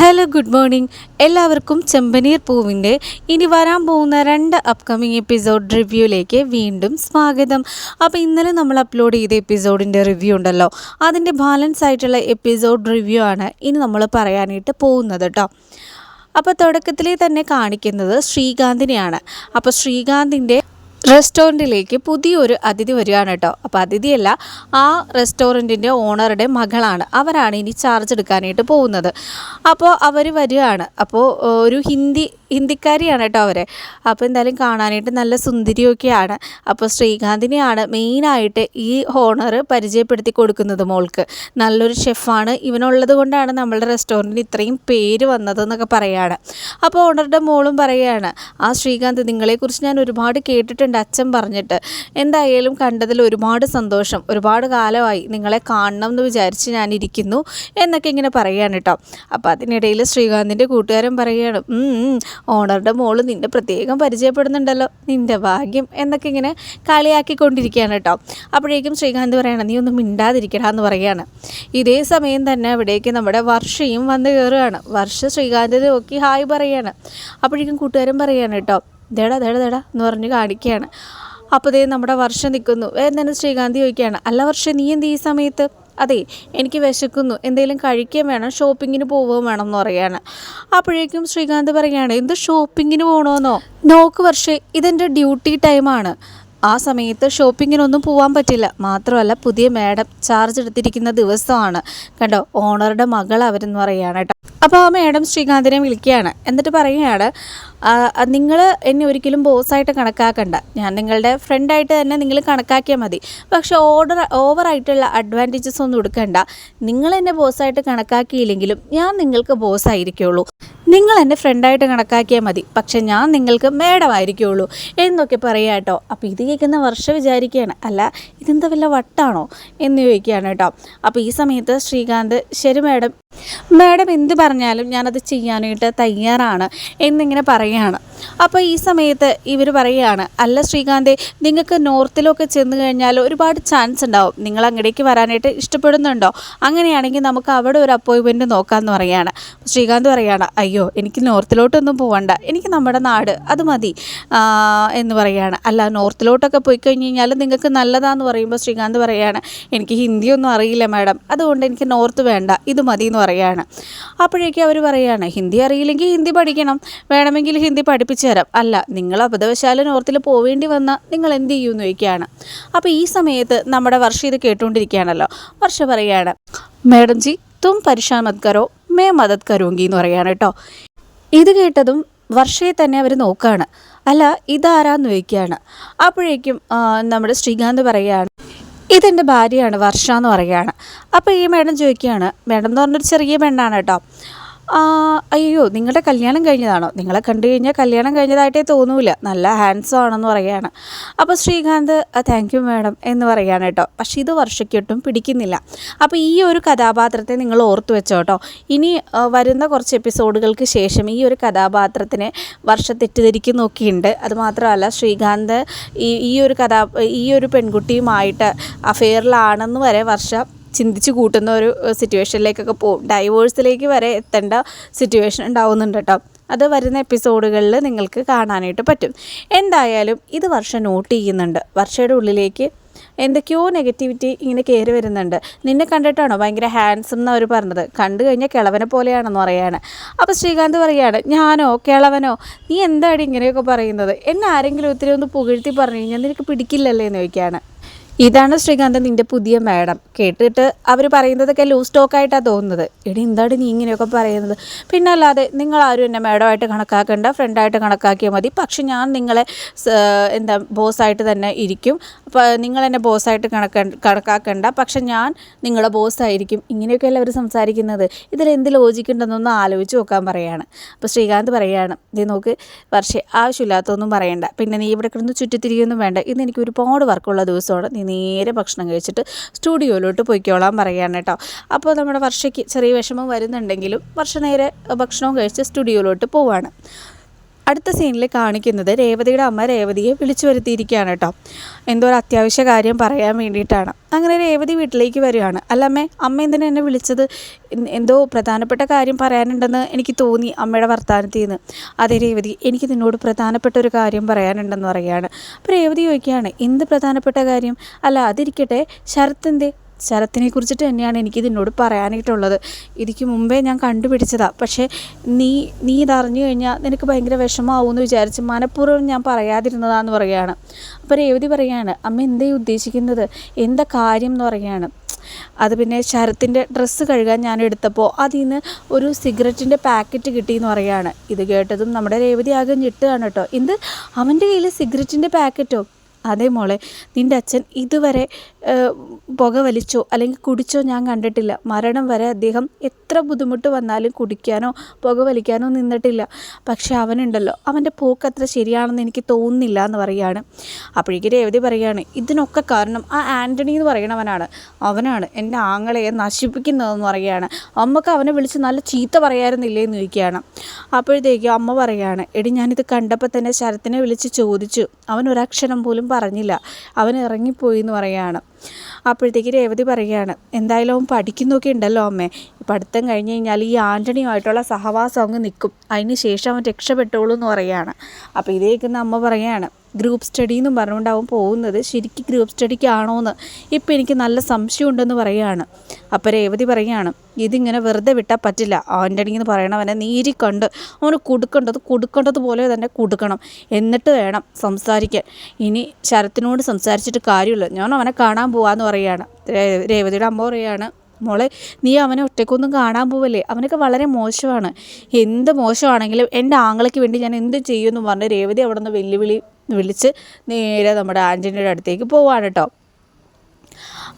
Hello good morning എല്ലാവർക്കും ചെമ്പനീർ പൂവിന്റെ ഇനി വരാൻ പോകുന്ന രണ്ട് അപ്കമിങ് എപ്പിസോഡ് റിവ്യൂയിലേക്ക് വീണ്ടും സ്വാഗതം. അപ്പോൾ ഇന്നലെ നമ്മൾ അപ്ലോഡ് ചെയ്ത എപ്പിസോഡിന്റെ റിവ്യൂ ഉണ്ടല്ലോ. അതിന്റെ ബാലൻസ് ആയിട്ടുള്ള എപ്പിസോഡ് റിവ്യൂ ആണ് ഇനി നമ്മൾ പറയാനായിട്ട് പോകുന്നത് കേട്ടോ അപ്പോൾ തുടക്കത്തിലേ തന്നെ കാണിക്കുന്നത് ശ്രീകാന്തിനെയാണ്. അപ്പോൾ ശ്രീകാന്തിന്റെ റെസ്റ്റോറന്റിലേക്ക് പുതിയൊരു അതിഥി വരികയാണ് കേട്ടോ. അപ്പോൾ അതിഥിയല്ല ആ റെസ്റ്റോറന്റിന്റെ ഓണറുടെ മകളാണ്. അവരാണ് ഇനി ചാർജ് എടുക്കാനായിട്ട് പോകുന്നത്. അപ്പോൾ അവർ വരികയാണ്. അപ്പോൾ ഒരു ഹിന്ദി ഹിന്ദിക്കാരിയാണ് കേട്ടോ അവരെ. അപ്പോൾ എന്തായാലും കാണാനായിട്ട് നല്ല സുന്ദരിയൊക്കെയാണ്. അപ്പോൾ ശ്രീകാന്തിനെയാണ് മെയിനായിട്ട് ഈ ഓണർ പരിചയപ്പെടുത്തി കൊടുക്കുന്നത് മോൾക്ക്. നല്ലൊരു ഷെഫാണ്. ഇവനുള്ളത് കൊണ്ടാണ് നമ്മളുടെ റെസ്റ്റോറന്റിന് ഇത്രയും പേര് വന്നതെന്നൊക്കെ പറയുകയാണ് അപ്പോൾ ഓണറുടെ മോളും പറയുകയാണ് ആ ശ്രീകാന്ത് നിങ്ങളെക്കുറിച്ച് ഞാൻ ഒരുപാട് കേട്ടിട്ടുണ്ട്. അച്ഛൻ പറഞ്ഞിട്ട് എന്തായാലും കണ്ടതിൽ ഒരുപാട് സന്തോഷം. ഒരുപാട് കാലമായി നിങ്ങളെ കാണണം എന്ന് വിചാരിച്ച് ഞാനിരിക്കുന്നു എന്നൊക്കെ ഇങ്ങനെ പറയുകയാണ് കേട്ടോ. അപ്പോൾ അതിനിടയിൽ ശ്രീകാന്തിന്റെ കൂട്ടുകാരൻ പറയുകയാണ് "ഉം, ഉം, ഓണറുടെ മോൾ നിന്നെ പ്രത്യേകം പരിചയപ്പെടുന്നുണ്ടല്ലോ. നിന്റെ ഭാഗ്യം എന്നൊക്കെ ഇങ്ങനെ കളിയാക്കിക്കൊണ്ടിരിക്കുകയാണ് കേട്ടോ. അപ്പോഴേക്കും ശ്രീകാന്ത് പറയണം നീ ഒന്നും മിണ്ടാതിരിക്കടാ എന്ന് പറയുകയാണ്. ഇതേ സമയം തന്നെ അവിടേക്ക് നമ്മുടെ വർഷയും വന്ന് കയറുകയാണ്. വർഷ ശ്രീകാന്തിനെ നോക്കി ഹായ് പറയുകയാണ്. അപ്പോഴേക്കും കൂട്ടുകാരൻ പറയുകയാണ് കേട്ടോ ദേടാ ദേടാ ദേടാ എന്ന് പറഞ്ഞ് കാണിക്കുകയാണ്. അപ്പോൾ ദേ നമ്മുടെ വർഷം നിൽക്കുന്നു. വേറെ ശ്രീകാന്തി ചോദിക്കുകയാണ്. അല്ല വർഷം നീ എന്ത് ഈ സമയത്ത്? അതെ എനിക്ക് വിശക്കുന്നു. എന്തെങ്കിലും കഴിക്കാൻ വേണം ഷോപ്പിങ്ങിന് പോവുകയും വേണം എന്ന് പറയാണ് അപ്പോഴേക്കും ശ്രീകാന്ത് പറയുകയാണ് എന്ത് ഷോപ്പിങ്ങിന് പോകണമെന്നോ? നോക്ക് വർഷേ ഇതെന്റെ ഡ്യൂട്ടി ടൈമാണ്. ആ സമയത്ത് ഷോപ്പിങ്ങിനൊന്നും പോകാൻ പറ്റില്ല. മാത്രമല്ല പുതിയ മാഡം ചാർജ് എടുത്തിരിക്കുന്ന ദിവസമാണ്. കണ്ടോ ഓണറുടെ മകൾ അവരെന്ന് പറയുകയാണ് കേട്ടോ. അപ്പോൾ ആ മാഡം ശ്രീകാന്തിനെ വിളിക്കുകയാണ്. എന്നിട്ട് പറയുകയാണ് നിങ്ങൾ എന്നെ ഒരിക്കലും ബോസായിട്ട് കണക്കാക്കണ്ട. ഞാൻ നിങ്ങളുടെ ഫ്രണ്ടായിട്ട് തന്നെ നിങ്ങൾ കണക്കാക്കിയാൽ മതി. പക്ഷേ ഓർഡർ ഓവറായിട്ടുള്ള അഡ്വാന്റേജസ് ഒന്നും എടുക്കണ്ട. നിങ്ങൾ എന്നെ ബോസായിട്ട് കണക്കാക്കിയില്ലെങ്കിലും ഞാൻ നിങ്ങൾക്ക് ബോസ് ആയിരിക്കുള്ളൂ നിങ്ങൾ എന്നെ ഫ്രണ്ടായിട്ട് കണക്കാക്കിയാൽ മതി. പക്ഷേ ഞാൻ നിങ്ങൾക്ക് മേഡമായിരിക്കുള്ളൂ എന്നൊക്കെ പറയാം കേട്ടോ അപ്പോൾ ഇത് കേൾക്കുന്ന വർഷം വിചാരിക്കുകയാണ്. അല്ല ഇതെന്താ വല്ല വട്ടാണോ എന്ന് ചോദിക്കുകയാണ് കേട്ടോ അപ്പോൾ ഈ സമയത്ത് ശ്രീകാന്ത് ശരി മാഡം മാഡം എന്ത് പറഞ്ഞാലും ഞാനത് ചെയ്യാനായിട്ട് തയ്യാറാണ് എന്നിങ്ങനെ പറയുകയാണ് അപ്പോൾ ഈ സമയത്ത് ഇവർ പറയുകയാണ് അല്ല ശ്രീകാന്തെ നിങ്ങൾക്ക് നോർത്തിലൊക്കെ ചെന്ന് കഴിഞ്ഞാൽ ഒരുപാട് ചാൻസ് ഉണ്ടാവും. നിങ്ങൾ അങ്ങടേക്ക് വരാനായിട്ട് ഇഷ്ടപ്പെടുന്നുണ്ടോ? അങ്ങനെയാണെങ്കിൽ നമുക്ക് അവിടെ ഒരു അപ്പോയിൻമെന്റ് നോക്കാമെന്ന് പറയുകയാണ് ശ്രീകാന്ത് പറയുകയാണ് അയ്യോ എനിക്ക് നോർത്തിലോട്ടൊന്നും പോകണ്ട എനിക്ക് നമ്മുടെ നാട് അത് മതി. എന്ന് പറയുകയാണ് അല്ല നോർത്തിലോട്ടൊക്കെ പോയി കഴിഞ്ഞ് കഴിഞ്ഞാൽ നിങ്ങൾക്ക് നല്ലതാന്ന് പറയുമ്പോൾ ശ്രീകാന്ത് പറയുകയാണ് എനിക്ക് ഹിന്ദിയൊന്നും അറിയില്ല മാഡം. അതുകൊണ്ട് എനിക്ക് നോർത്ത് വേണ്ട. ഇത് മതി എന്ന് പറയുകയാണ് അപ്പോഴേക്കും അവർ പറയുകയാണ് ഹിന്ദി അറിയില്ലെങ്കിൽ ഹിന്ദി പഠിക്കണം. വേണമെങ്കിൽ ഹിന്ദി പഠിപ്പിച്ചു തരാം. അല്ല നിങ്ങൾ അബദ്ധവശാല നോർത്തിൽ പോവേണ്ടി വന്നാൽ നിങ്ങൾ എന്ത് ചെയ്യുമെന്ന് ചോദിക്കുകയാണ്. അപ്പോൾ ഈ സമയത്ത് നമ്മുടെ വർഷ ഇത് കേട്ടുകൊണ്ടിരിക്കുകയാണല്ലോ. വർഷ പറയുകയാണ് മേഡം ജി തും പരിശാൻ മത് കരോ മേ മദത് കരോങ്കി എന്ന് പറയുകയാണ് കേട്ടോ. ഇത് കേട്ടതും വർഷയെ തന്നെ അവർ നോക്കുകയാണ് അല്ല ഇതാരാന്ന് ചോദിക്കുകയാണ്. അപ്പോഴേക്കും നമ്മുടെ ശ്രീകാന്ത് പറയുകയാണ് ഇതെന്റെ ഭാര്യയാണ് വർഷ എന്ന് പറയുകയാണ്. അപ്പോൾ ഈ മേഡം ചോദിക്കുകയാണ് മേഡം എന്ന് പറഞ്ഞൊരു ചെറിയ പെണ്ണാണ് കേട്ടോ. അയ്യോ നിങ്ങളുടെ കല്യാണം കഴിഞ്ഞതാണോ? നിങ്ങളെ കണ്ടു കഴിഞ്ഞാൽ കല്യാണം കഴിഞ്ഞതായിട്ടേ തോന്നൂല. നല്ല ഹാൻഡ്സം ആണെന്ന് പറയുകയാണ്. അപ്പോൾ ശ്രീകാന്ത് താങ്ക് യു മാഡം എന്ന് പറയുകയാണ് കേട്ടോ. പക്ഷേ ഇത് വർഷയ്ക്കൊട്ടും പിടിക്കുന്നില്ല. അപ്പോൾ ഈ ഒരു കഥാപാത്രത്തെ നിങ്ങൾ ഓർത്തു വെച്ചോ കേട്ടോ. ഇനി വരുന്ന കുറച്ച് എപ്പിസോഡുകൾക്ക് ശേഷം ഈ ഒരു കഥാപാത്രത്തിനെ വർഷ തെറ്റിദ്ധരിക്കുന്നൊക്കെയുണ്ട് അത് അതുമാത്രമല്ല ശ്രീകാന്ത് ഈ ഈ ഒരു കഥാ ഈ ഒരു പെൺകുട്ടിയുമായിട്ട് അഫെയറിലാണെന്ന് വരെ വർഷ ചിന്തിച്ച് കൂട്ടുന്ന ഒരു സിറ്റുവേഷനിലേക്കൊക്കെ പോകും. ഡൈവേഴ്സിലേക്ക് വരെ എത്തേണ്ട സിറ്റുവേഷൻ ഉണ്ടാവുന്നുണ്ട് കേട്ടോ. അത് വരുന്ന എപ്പിസോഡുകളിൽ നിങ്ങൾക്ക് കാണാനായിട്ട് പറ്റും. എന്തായാലും ഇത് വർഷം നോട്ട് ചെയ്യുന്നുണ്ട്. വർഷയുടെ ഉള്ളിലേക്ക് എന്തൊക്കെയോ നെഗറ്റിവിറ്റി ഇങ്ങനെ കയറി വരുന്നുണ്ട്. നിന്നെ കണ്ടിട്ടാണോ ഭയങ്കര ഹാൻസം എന്ന് അവർ പറഞ്ഞത്? കണ്ടു കഴിഞ്ഞാൽ കിളവനെ പോലെയാണെന്ന് പറയാണ്. അപ്പോൾ ശ്രീകാന്ത് പറയാണ് ഞാനോ? കിളവനോ? നീ എന്താണ് ഇങ്ങനെയൊക്കെ പറയുന്നത്? എന്നെ ആരെങ്കിലും ഒത്തിരി ഒന്ന് പുകഴ്ത്തി പറഞ്ഞു കഴിഞ്ഞാൽ നിനക്ക് പിടിക്കില്ലല്ലേ എന്ന് ചോദിക്കുകയാണ് ഇതാണ് ശ്രീകാന്ത് നിന്റെ പുതിയ മാഡം. കേട്ടിട്ട് അവർ പറയുന്നതൊക്കെ ലൂസ് ടോക്കായിട്ടാണ് തോന്നുന്നത്. എടി എന്താണ് നീ ഇങ്ങനെയൊക്കെ പറയുന്നത്? പിന്നെ അല്ലാതെ നിങ്ങൾ ആരും എന്നെ മാഡമായിട്ട് കണക്കാക്കേണ്ട ഫ്രണ്ടായിട്ട് കണക്കാക്കിയാൽ മതി. പക്ഷെ ഞാൻ നിങ്ങളെ എന്താ ബോസായിട്ട് തന്നെ ഇരിക്കും. അപ്പോൾ നിങ്ങൾ എന്നെ ബോസായിട്ട് കണക്ക കണക്കാക്കണ്ട. പക്ഷെ ഞാൻ നിങ്ങളെ ബോസായിരിക്കും ഇങ്ങനെയൊക്കെയല്ല അവർ സംസാരിക്കുന്നത്? ഇതിൽ എന്ത് ലോജിക്കുണ്ടെന്നൊന്ന് ആലോചിച്ച് നോക്കാൻ പറയാണ്. അപ്പോൾ ശ്രീകാന്ത് പറയാണ് ഇത് നോക്ക് പക്ഷേ ആവശ്യമില്ലാത്തതൊന്നും പറയണ്ട. പിന്നെ നീ ഇവിടെ കിടന്ന് ചുറ്റിത്തിരിയൊന്നും വേണ്ട. ഇന്ന് എനിക്ക് ഒരുപാട് വർക്കുള്ള ദിവസമാണ്. നീ നേരെ ഭക്ഷണം കഴിച്ചിട്ട് സ്റ്റുഡിയോയിലോട്ട് പോയിക്കോളാൻ പറയുകയാണ് കേട്ടോ. അപ്പോൾ നമ്മുടെ വർഷയ്ക്ക് ചെറിയ വിഷമം വരുന്നുണ്ടെങ്കിലും വർഷ നേരെ ഭക്ഷണവും കഴിച്ച് സ്റ്റുഡിയോയിലോട്ട് പോവാണ്. അടുത്ത സീനിൽ കാണിക്കുന്നത് രേവതിയുടെ അമ്മ രേവതിയെ വിളിച്ചു വരുത്തിയിരിക്കുകയാണ് കേട്ടോ. എന്തോ ഒരു അത്യാവശ്യ കാര്യം പറയാൻ വേണ്ടിയിട്ടാണ്. അങ്ങനെ രേവതി വീട്ടിലേക്ക് വരികയാണ്. അല്ല അമ്മേ എന്തിനാ എന്നെ വിളിച്ചത്? എന്തോ പ്രധാനപ്പെട്ട കാര്യം പറയാനുണ്ടെന്ന് എനിക്ക് തോന്നി അമ്മയുടെ വർത്തമാനത്തിൽ നിന്ന് അതെ രേവതി എനിക്ക് നിന്നോട് പ്രധാനപ്പെട്ട ഒരു കാര്യം പറയാനുണ്ടെന്ന് പറയുകയാണ്. അപ്പോൾ രേവതി ചോദിക്കുകയാണ് എന്ത് പ്രധാനപ്പെട്ട കാര്യം? അല്ല അതിരിക്കട്ടെ ശരത്ത് ശരത്തിനെ കുറിച്ചിട്ട് തന്നെയാണ് എനിക്ക് നിന്നോട് പറയാനായിട്ടുള്ളത്. ഇതിക്ക് മുമ്പേ ഞാൻ കണ്ടുപിടിച്ചതാണ് പക്ഷേ നീ നീ ഇതറിഞ്ഞു കഴിഞ്ഞാൽ നിനക്ക് ഭയങ്കര വിഷമാവുമെന്ന് വിചാരിച്ച് മനഃപൂർവം ഞാൻ പറയാതിരുന്നതാന്ന് പറയുകയാണ്. അപ്പോൾ രേവതി പറയുകയാണ് അമ്മ എന്തേ ഉദ്ദേശിക്കുന്നത്? എന്താ കാര്യം? എന്ന് പറയുകയാണ്. അത് പിന്നെ ശരത്തിന്റെ ഡ്രസ്സ് കഴുകാൻ ഞാൻ എടുത്തപ്പോൾ അതിൽ നിന്ന് ഒരു സിഗരറ്റിന്റെ പാക്കറ്റ് കിട്ടി എന്ന് പറയുകയാണ്. ഇത് കേട്ടതും നമ്മുടെ രേവതി ആകെ ഞെട്ടുകയാണ് കേട്ടോ. എന്ത്? അവന്റെ കയ്യിൽ സിഗരറ്റിന്റെ പാക്കറ്റോ അതേ മോളെ നിന്റെ അച്ഛൻ ഇതുവരെ പുക വലിച്ചോ അല്ലെങ്കിൽ കുടിച്ചോ ഞാൻ കണ്ടിട്ടില്ല. മരണം വരെ അദ്ദേഹം എത്ര ബുദ്ധിമുട്ട് വന്നാലും കുടിക്കാനോ പുക വലിക്കാനോ നിന്നിട്ടില്ല. പക്ഷെ അവനുണ്ടല്ലോ. അവന്റെ പോക്ക് അത്ര ശരിയാണെന്ന് എനിക്ക് തോന്നുന്നില്ല എന്ന് പറയുകയാണ്. അപ്പോഴേക്കും രേവതി പറയുകയാണ് ഇതിനൊക്കെ കാരണം ആ ആന്റണി എന്ന് പറയണവനാണ് അവനാണ് എന്റെ ആങ്ങളയെ നശിപ്പിക്കുന്നതെന്ന് പറയുകയാണ്. അമ്മയ്ക്ക് അവനെ വിളിച്ച് നല്ല ചീത്ത പറയാറുന്നില്ലേ എന്ന് ചോദിക്കുകയാണ്. അപ്പോഴത്തേക്കും അമ്മ പറയുകയാണ് എടി ഞാനിത് കണ്ടപ്പോൾ തന്നെ ശരത്തിനെ വിളിച്ച് ചോദിച്ചു. അവൻ ഒരക്ഷരം പോലും പറഞ്ഞില്ല. അവൻ ഇറങ്ങിപ്പോയി എന്ന് പറയുകയാണ്. അപ്പോഴത്തേക്ക് രേവതി പറയുകയാണ് എന്തായാലും അവൻ പഠിക്കുന്നൊക്കെ ഉണ്ടല്ലോ അമ്മേ. പഠിത്തം കഴിഞ്ഞ് കഴിഞ്ഞാൽ ഈ ആന്റണിയുമായിട്ടുള്ള സഹവാസം അങ്ങ് നിൽക്കും. അതിന് ശേഷം അവൻ രക്ഷപ്പെട്ടോളൂ എന്ന് പറയുകയാണ്. അപ്പോൾ ഇതേ അമ്മ പറയുകയാണ് ഗ്രൂപ്പ് സ്റ്റഡി എന്നും പറഞ്ഞുകൊണ്ടാവും പോകുന്നത് ശരിക്കും ഗ്രൂപ്പ് സ്റ്റഡിക്കാണോ എന്ന്. ഇപ്പം എനിക്ക് നല്ല സംശയമുണ്ടെന്ന് പറയുകയാണ്. അപ്പോൾ രേവതി പറയുകയാണ് ഇതിങ്ങനെ വെറുതെ വിട്ടാൽ പറ്റില്ല. ആന്റണി എന്ന് പറയണവനെ നീരി കണ്ട് അവന് കൊടുക്കേണ്ടത് കൊടുക്കേണ്ടതുപോലെ തന്നെ കൊടുക്കണം. എന്നിട്ട് വേണം സംസാരിക്കാൻ. ഇനി ശരത്തിനോട് സംസാരിച്ചിട്ട് കാര്യമില്ല. ഞാൻ അവനെ കാണാൻ പോവാന്ന് പറയുകയാണ്. രേവതിയുടെ അമ്മ പറയുകയാണ് മോളെ നീ അവനെ ഒറ്റയ്ക്കൊന്നും കാണാൻ പോവല്ലേ? അവനൊക്കെ വളരെ മോശമാണ്. എന്ത് മോശമാണെങ്കിലും എന്റെ ആങ്ങളയ്ക്ക് വേണ്ടി ഞാൻ എന്ത് ചെയ്യുമെന്ന് പറഞ്ഞ് രേവതി അവിടെ നിന്ന് വെല്ലുവിളി വിളിച്ച് നേരെ നമ്മുടെ ആന്റണിയുടെ അടുത്തേക്ക് പോവാണ് കേട്ടോ.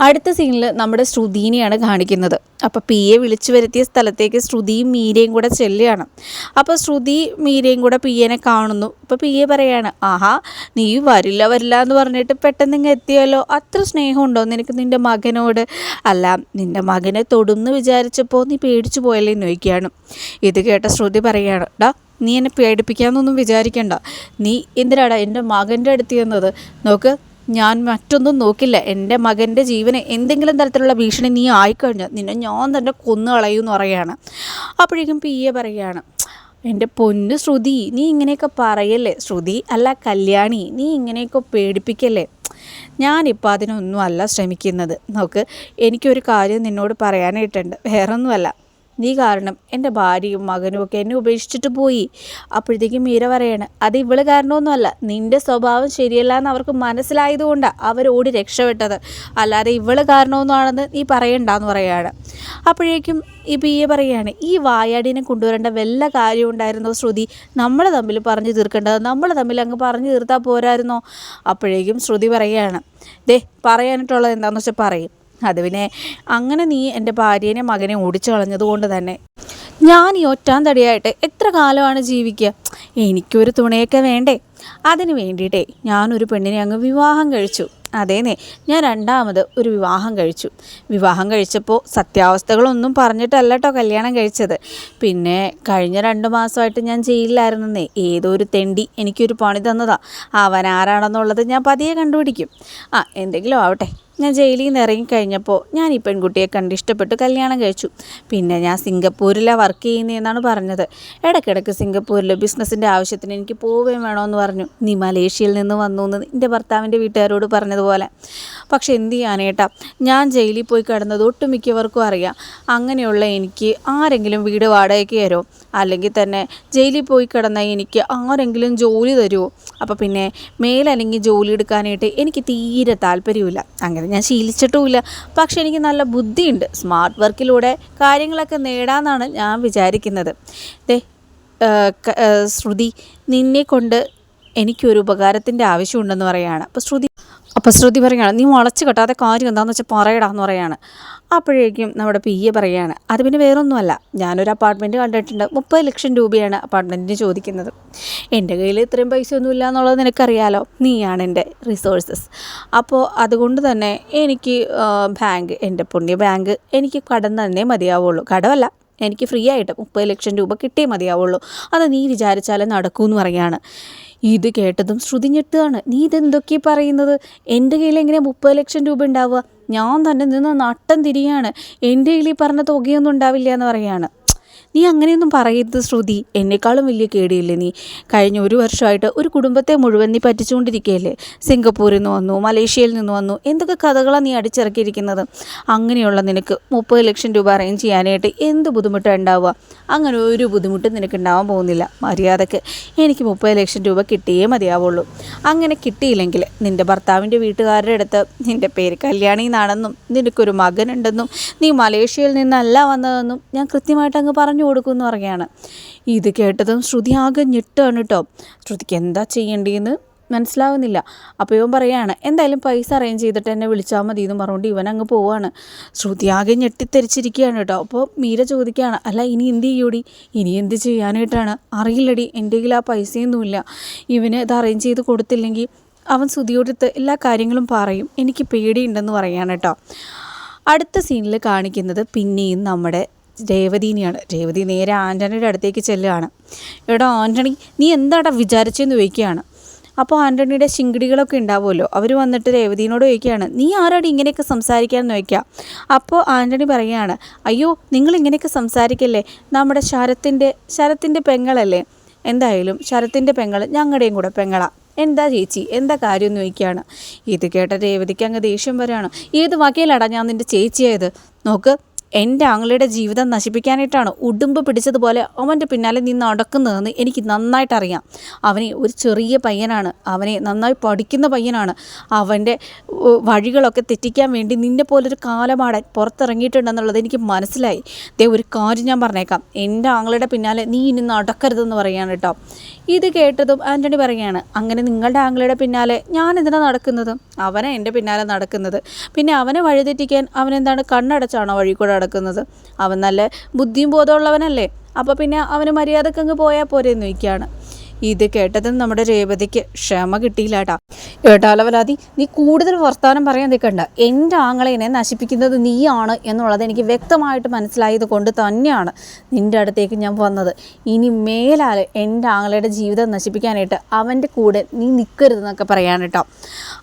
അടുത്ത സീനിൽ നമ്മുടെ ശ്രുതീനെയാണ് കാണിക്കുന്നത്. അപ്പോൾ പി എ വിളിച്ചു വരുത്തിയ സ്ഥലത്തേക്ക് ശ്രുതിയും മീരയും കൂടെ ചെല്ലുകയാണ്. അപ്പോൾ ശ്രുതി മീരയും കൂടെ പി എനെ കാണുന്നു. അപ്പോൾ പി എ പറയാണ് ആഹാ നീ വരില്ല വരില്ല എന്ന് പറഞ്ഞിട്ട് പെട്ടെന്ന് ഇങ്ങ് എത്തിയല്ലോ. അത്ര സ്നേഹമുണ്ടോ നിനക്ക് നിന്റെ മകനോട്. അല്ല നിന്റെ മകനെ തൊടുന്ന് വിചാരിച്ചപ്പോൾ നീ പേടിച്ചു പോയല്ലേ? നോക്കിയാണ് ഇത് കേട്ട ശ്രുതി പറയാണ് ഡാ നീ എന്നെ പേടിപ്പിക്കാമെന്നൊന്നും വിചാരിക്കണ്ട. നീ എന്തിനാടാ എന്റെ മകന്റെ അടുത്ത് ചെന്നത്? നോക്ക് ഞാൻ മറ്റൊന്നും നോക്കില്ല. എന്റെ മകന്റെ ജീവന് എന്തെങ്കിലും തരത്തിലുള്ള ഭീഷണി നീ ആയിക്കഴിഞ്ഞാൽ നിന്നെ ഞാൻ തന്നെ കൊന്നു കളയുമെന്ന് പറയുകയാണ്. അപ്പോഴേക്കും പി എ പറയുകയാണ് എന്റെ പൊന്ന് ശ്രുതി നീ ഇങ്ങനെയൊക്കെ പറയല്ലേ? ശ്രുതി അല്ല കല്യാണി നീ ഇങ്ങനെയൊക്കെ പേടിപ്പിക്കല്ലേ? ഞാനിപ്പോൾ അതിനൊന്നും അല്ല ശ്രമിക്കുന്നത്. നോക്ക് എനിക്കൊരു കാര്യം നിന്നോട് പറയാനായിട്ടുണ്ട്. വേറൊന്നുമല്ല. നീ കാരണം എന്റെ ഭാര്യയും മകനും ഒക്കെ എന്നെ ഉപേക്ഷിച്ചിട്ട് പോയി. അപ്പോഴത്തേക്കും മീര പറയാണ് അത് ഇവൾ കാരണമൊന്നുമല്ല. നിന്റെ സ്വഭാവം ശരിയല്ല എന്ന് അവർക്ക് മനസ്സിലായതുകൊണ്ടാണ് അവരോടി രക്ഷപ്പെട്ടത്. അല്ലാതെ ഇവൾ കാരണമൊന്നുമാണെന്ന് നീ പറയണ്ടെന്ന് പറയാണ്. അപ്പോഴേക്കും ഈ ബി എ പറയാണ് ഈ വായാടിനെ കൊണ്ടുവരേണ്ട വല്ല കാര്യം ഉണ്ടായിരുന്നോ ശ്രുതി? നമ്മൾ തമ്മിൽ പറഞ്ഞു തീർക്കേണ്ടത് നമ്മൾ തമ്മിൽ അങ്ങ് പറഞ്ഞു തീർത്താൽ പോരായിരുന്നോ? അപ്പോഴേക്കും ശ്രുതി പറയുകയാണ് ദേ പറയാനായിട്ടുള്ളത് എന്താണെന്ന് വെച്ചാൽ പറയും. അത് പിന്നെ അങ്ങനെ നീ എന്റെ ഭാര്യേനെ മകനെ ഓടിച്ചു കളഞ്ഞതുകൊണ്ട് തന്നെ. ഞാൻ ഈ ഒറ്റാൻ തടിയായിട്ട് എത്ര കാലമാണ് ജീവിക്കുക? എനിക്കൊരു തുണയൊക്കെ വേണ്ടേ? അതിന് വേണ്ടിയിട്ടേ ഞാനൊരു പെണ്ണിനെ അങ്ങ് വിവാഹം കഴിച്ചു. അതേന്നേ ഞാൻ രണ്ടാമത് ഒരു വിവാഹം കഴിച്ചു. വിവാഹം കഴിച്ചപ്പോൾ സത്യാവസ്ഥകളൊന്നും പറഞ്ഞിട്ടല്ല കേട്ടോ കല്യാണം കഴിച്ചത്. പിന്നെ കഴിഞ്ഞ രണ്ട് മാസമായിട്ട് ഞാൻ ജയിലിലായിരുന്നേ ഏതോ ഒരു തെണ്ടി എനിക്കൊരു പണി തന്നതാ. അവൻ ആരാണെന്നുള്ളത് ഞാൻ പതിയെ കണ്ടുപിടിക്കും. ആ എന്തെങ്കിലും ആവട്ടെ. ഞാൻ ജയിലിൽ നിന്ന് ഇറങ്ങിക്കഴിഞ്ഞപ്പോൾ ഞാൻ ഈ പെൺകുട്ടിയെ കണ്ട് ഇഷ്ടപ്പെട്ട് കല്യാണം കഴിച്ചു. പിന്നെ ഞാൻ സിംഗപ്പൂരിലാണ് വർക്ക് ചെയ്യുന്നതെന്നാണ് പറഞ്ഞത്. ഇടയ്ക്കിടയ്ക്ക് സിംഗപ്പൂരിൽ ബിസിനസ്സിന്റെ ആവശ്യത്തിന് എനിക്ക് പോവുകയും വേണമെന്ന് പറഞ്ഞു. നീ മലേഷ്യയിൽ നിന്ന് വന്നു എന്ന് എന്റെ ഭർത്താവിന്റെ വീട്ടുകാരോട് പറഞ്ഞതുപോലെ. പക്ഷെ എന്ത് ചെയ്യാനേട്ടാ ഞാൻ ജയിലിൽ പോയി കിടന്നത് ഒട്ടുമിക്കവർക്കും അറിയാം. അങ്ങനെയുള്ള എനിക്ക് ആരെങ്കിലും വീട് വാടകയ്ക്ക് തരുമോ? അല്ലെങ്കിൽ തന്നെ ജയിലിൽ പോയി കിടന്ന എനിക്ക് ആരെങ്കിലും ജോലി തരുമോ? അപ്പോൾ പിന്നെ മേലല്ലെങ്കിൽ ജോലി എടുക്കാനായിട്ട് എനിക്ക് തീരെ താല്പര്യമില്ല അങ്ങനെ ഞാൻ ശീലിച്ചിട്ടുമില്ല. പക്ഷെ എനിക്ക് നല്ല ബുദ്ധിയുണ്ട്. സ്മാർട്ട് വർക്കിലൂടെ കാര്യങ്ങളൊക്കെ നേടാമെന്നാണ് ഞാൻ വിചാരിക്കുന്നത്. ദേ ശ്രുതി നിന്നെ കൊണ്ട് എനിക്കൊരു ഉപകാരത്തിന്റെ ആവശ്യമുണ്ടെന്ന് പറയുകയാണ് അപ്പോൾ ശ്രുതി അപ്പോൾ ശ്രുതി പറയുകയാണ് നീ മുളച്ച് കെട്ടാതെ കാര്യം എന്താണെന്ന് വെച്ചാൽ പറയടാന്ന് പറയാണ്. അപ്പോഴേക്കും നമ്മുടെ പി എ പറയുകയാണ് അത് പിന്നെ വേറൊന്നുമല്ല ഞാനൊരു അപ്പാർട്ട്മെന്റ് കണ്ടിട്ടുണ്ട് മുപ്പത് ലക്ഷം രൂപയാണ് അപ്പാർട്ട്മെന്റിന് ചോദിക്കുന്നത്. എന്റെ കയ്യിൽ ഇത്രയും പൈസ ഒന്നുമില്ല എന്നുള്ളത് നിനക്കറിയാലോ? നീയാണ് എന്റെ റിസോഴ്സസ് അപ്പോൾ അതുകൊണ്ട് തന്നെ എനിക്ക് ബാങ്ക് എന്റെ പുണ്യ ബാങ്ക് എനിക്ക് കടം തന്നെ മതിയാവുള്ളൂ. കടമല്ല എനിക്ക് ഫ്രീ ആയിട്ട് മുപ്പത് ലക്ഷം രൂപ കിട്ടിയേ മതിയാവുള്ളൂ. അത് നീ വിചാരിച്ചാലേ നടക്കൂ എന്ന് പറയാണ്. ഇത് കേട്ടതും ശ്രുതി ഞെട്ടുകയാണ്. നീ ഇതെന്തൊക്കെ പറയുന്നത്? എന്റെ കയ്യിൽ എങ്ങനെയാണ് മുപ്പത് ലക്ഷം രൂപ ഉണ്ടാവുക? ഞാൻ തന്നെ നിന്ന് നട്ടം തിരിയാണ്. എന്റെ കയ്യിൽ ഈ പറഞ്ഞ തുകയൊന്നും ഉണ്ടാവില്ല എന്ന് പറയാണ്. നീ അങ്ങനെയൊന്നും പറയരുത് ശ്രുതി. എന്നെക്കാളും വലിയ കേടിയില്ലേ നീ. കഴിഞ്ഞ ഒരു വർഷമായിട്ട് ഒരു കുടുംബത്തെ മുഴുവൻ നീ പറ്റിച്ചുകൊണ്ടിരിക്കുകയല്ലേ? സിംഗപ്പൂരിൽ നിന്ന് വന്നു മലേഷ്യയിൽ നിന്ന് വന്നു എന്തൊക്കെ കഥകളാണ് നീ അടിച്ചിറക്കിയിരിക്കുന്നത്? അങ്ങനെയുള്ള നിനക്ക് മുപ്പത് ലക്ഷം രൂപ അറേഞ്ച് ചെയ്യാനായിട്ട് എന്ത് ബുദ്ധിമുട്ടാണ് ഉണ്ടാവുക? അങ്ങനെ ഒരു ബുദ്ധിമുട്ടും നിനക്ക് ഉണ്ടാവാൻ പോകുന്നില്ല. മര്യാദയ്ക്ക് എനിക്ക് മുപ്പത് ലക്ഷം രൂപ കിട്ടിയേ മതിയാവുള്ളൂ. അങ്ങനെ കിട്ടിയില്ലെങ്കിൽ നിന്റെ ഭർത്താവിന്റെ വീട്ടുകാരുടെ അടുത്ത് നിന്റെ പേര് കല്യാണി എന്നാണെന്നും നിനക്കൊരു മകനുണ്ടെന്നും നീ മലേഷ്യയിൽ നിന്നല്ല വന്നതെന്നും ഞാൻ കൃത്യമായിട്ട് അങ്ങ് പറഞ്ഞു കൊടുക്കുമെന്ന് പറയുകയാണ്. ഇത് കേട്ടതും ശ്രുതി ആകെ ഞെട്ടാണ് കേട്ടോ. ശ്രുതിക്ക് എന്താ ചെയ്യേണ്ടതെന്ന് മനസ്സിലാവുന്നില്ല. അപ്പോൾ ഇവൻ പറയാണ് എന്തായാലും പൈസ അറേഞ്ച് ചെയ്തിട്ട് എന്നെ വിളിച്ചാൽ മതി എന്ന് പറഞ്ഞുകൊണ്ട് ഇവൻ അങ്ങ് പോവാണ്. ശ്രുതി ആകെ ഞെട്ടിത്തെരിച്ചിരിക്കുകയാണ് കേട്ടോ. അപ്പോൾ മീര ചോദിക്കുകയാണ് അല്ല ഇനി എന്ത് ചെയ്യൂടി? ഇനി എന്ത് ചെയ്യാനായിട്ടാണ്? അറിയില്ലടി എന്റെ കയ്യിൽ ആ പൈസയൊന്നുമില്ല. ഇവന് ഇത് അറേഞ്ച് ചെയ്ത് കൊടുത്തില്ലെങ്കിൽ അവൻ ശ്രുതിയോടുത്ത് എല്ലാ കാര്യങ്ങളും പറയും. എനിക്ക് പേടിയുണ്ടെന്ന് പറയാണ് കേട്ടോ. അടുത്ത സീനിൽ കാണിക്കുന്നത് പിന്നെയും നമ്മുടെ രേവതീനെയാണ്. രേവതി നേരെ ആന്റണിയുടെ അടുത്തേക്ക് ചെല്ലുകയാണ്. എടാ ആന്റണി നീ എന്താടാ വിചാരിച്ചെന്ന് ചോദിക്കുകയാണ്. അപ്പോൾ ആന്റണിയുടെ ശിങ്കിടികളൊക്കെ ഉണ്ടാവുമല്ലോ. അവർ വന്നിട്ട് രേവതിനോട് ചോദിക്കുകയാണ് നീ ആരാടി ഇങ്ങനെയൊക്കെ സംസാരിക്കാമെന്ന് ചോദിക്കുക? അപ്പോൾ ആന്റണി പറയുകയാണ് അയ്യോ നിങ്ങൾ ഇങ്ങനെയൊക്കെ സംസാരിക്കല്ലേ? നമ്മുടെ ശരത്തിന്റെ ശരത്തിന്റെ പെങ്ങളല്ലേ? എന്തായാലും ശരത്തിന്റെ പെങ്ങൾ ഞങ്ങളുടെയും കൂടെ പെങ്ങളാണ് എന്താ ചേച്ചി? എന്താ കാര്യം? എന്ന് ചോദിക്കുകയാണ്. ഇത് കേട്ട രേവതിക്ക് അങ്ങ് ദേഷ്യം വരികയാണ്. ഏത് വകയിലാടാ ഞാൻ നിന്റെ ചേച്ചിയായത്? നോക്ക് എന്റെ ആങ്ങളുടെ ജീവിതം നശിപ്പിക്കാനായിട്ടാണ് ഉടുമ്പ് പിടിച്ചതുപോലെ അവന്റെ പിന്നാലെ നീ നടക്കുന്നതെന്ന് എനിക്ക് നന്നായിട്ട് അറിയാം അവനെ ഒരു ചെറിയ പയ്യനാണ്. അവനെ നന്നായി പഠിക്കുന്ന പയ്യനാണ്. അവന്റെ വഴികളൊക്കെ തെറ്റിക്കാൻ വേണ്ടി നിന്നെ പോലൊരു കാലമാടൻ പുറത്തിറങ്ങിയിട്ടുണ്ടെന്നുള്ളത് എനിക്ക് മനസ്സിലായി. ദേ ഒരു കാര്യം ഞാൻ പറഞ്ഞേക്കാം. എന്റെ ആങ്ങളുടെ പിന്നാലെ നീ ഇനി നടക്കരുതെന്ന് പറയാണ് കേട്ടോ. ഇത് കേട്ടതും ആന്റണി പറയുകയാണ് അങ്ങനെ നിങ്ങളുടെ ആങ്ങളുടെ പിന്നാലെ ഞാൻ എന്തിനാ നടക്കുന്നത്? അവനെ എന്റെ പിന്നാലെ നടക്കുന്നത്. പിന്നെ അവനെ വഴിതെറ്റിക്കാൻ അവനെന്താണ് കണ്ണടച്ചാണോ വഴി കൂടെ നടക്കുന്നത്. അവൻ നല്ല ബുദ്ധിയും ബോധമുള്ളവനല്ലേ അപ്പോൾ പിന്നെ അവന് മര്യാദക്കങ്ങ് പോയാൽ പോരെ എന്ന് ചോദിക്കുകയാണ്. ഇത് കേട്ടതും നമ്മുടെ രേവതിക്ക് ക്ഷമ കിട്ടിയില്ല കേട്ടാ ഏട്ടാലവലാതി നീ കൂടുതൽ വർത്തമാനം പറയാൻ നിൽക്കണ്ട എന്റെ ആങ്ങളെനെ നശിപ്പിക്കുന്നത് നീയാണ് എന്നുള്ളത് എനിക്ക് വ്യക്തമായിട്ട് മനസ്സിലായത് കൊണ്ട് തന്നെയാണ് നിന്റെ അടുത്തേക്ക് ഞാൻ വന്നത്. ഇനി മേലാൽ എന്റെ ആങ്ങളയുടെ ജീവിതം നശിപ്പിക്കാനായിട്ട് അവന്റെ കൂടെ നീ നിൽക്കരുതെന്നൊക്കെ പറയാൻ കേട്ടോ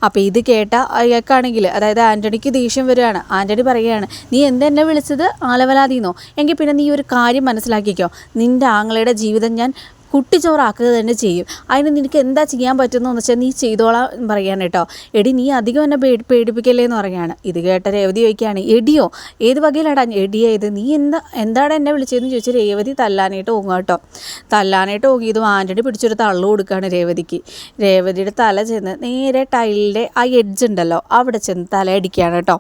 അപ്പോൾ ഇത് കേട്ട അയാൾക്കാണെങ്കിൽ അതായത് ആന്റണിക്ക് ദേഷ്യം വരികയാണ്. ആന്റണി പറയുകയാണ് നീ എന്തെന്നെ വിളിച്ചത് ആലവലാതിന്നോ? എങ്കിൽ പിന്നെ നീ ഒരു കാര്യം മനസ്സിലാക്കിക്കോ. നിന്റെ ആങ്ങളയുടെ ജീവിതം ഞാൻ കുട്ടിച്ചോറാക്കുക തന്നെ ചെയ്യും. അതിന് നിനക്ക് എന്താ ചെയ്യാൻ പറ്റുന്നതെന്ന് വെച്ചാൽ നീ ചെയ്തോളാം പറയാണ് കേട്ടോ. എടി നീ അധികം എന്നെ പേടി പേടിപ്പിക്കല്ലേ എന്ന് പറയാണ്. ഇത് കേട്ട രേവതി ചോദിക്കുകയാണ് എടിയോ ഏത് വകയിലാടാ എടിയാ ഇത് നീ എന്താ എന്താണ് എന്നെ വിളിച്ചതെന്ന് ചോദിച്ചാൽ രേവതി തല്ലാനായിട്ട് ഓങ്ങുക കേട്ടോ. തല്ലാനായിട്ട് ഓങ്ങിയതും ആന്റണി പിടിച്ചൊരു തള്ളു കൊടുക്കുകയാണ് രേവതിക്ക്. രേവതിയുടെ തല ചെന്ന് നേരെ ടൈലിന്റെ ആ എഡ്ജ് ഉണ്ടല്ലോ അവിടെ ചെന്ന് തല അടിക്കുകയാണ് കേട്ടോ.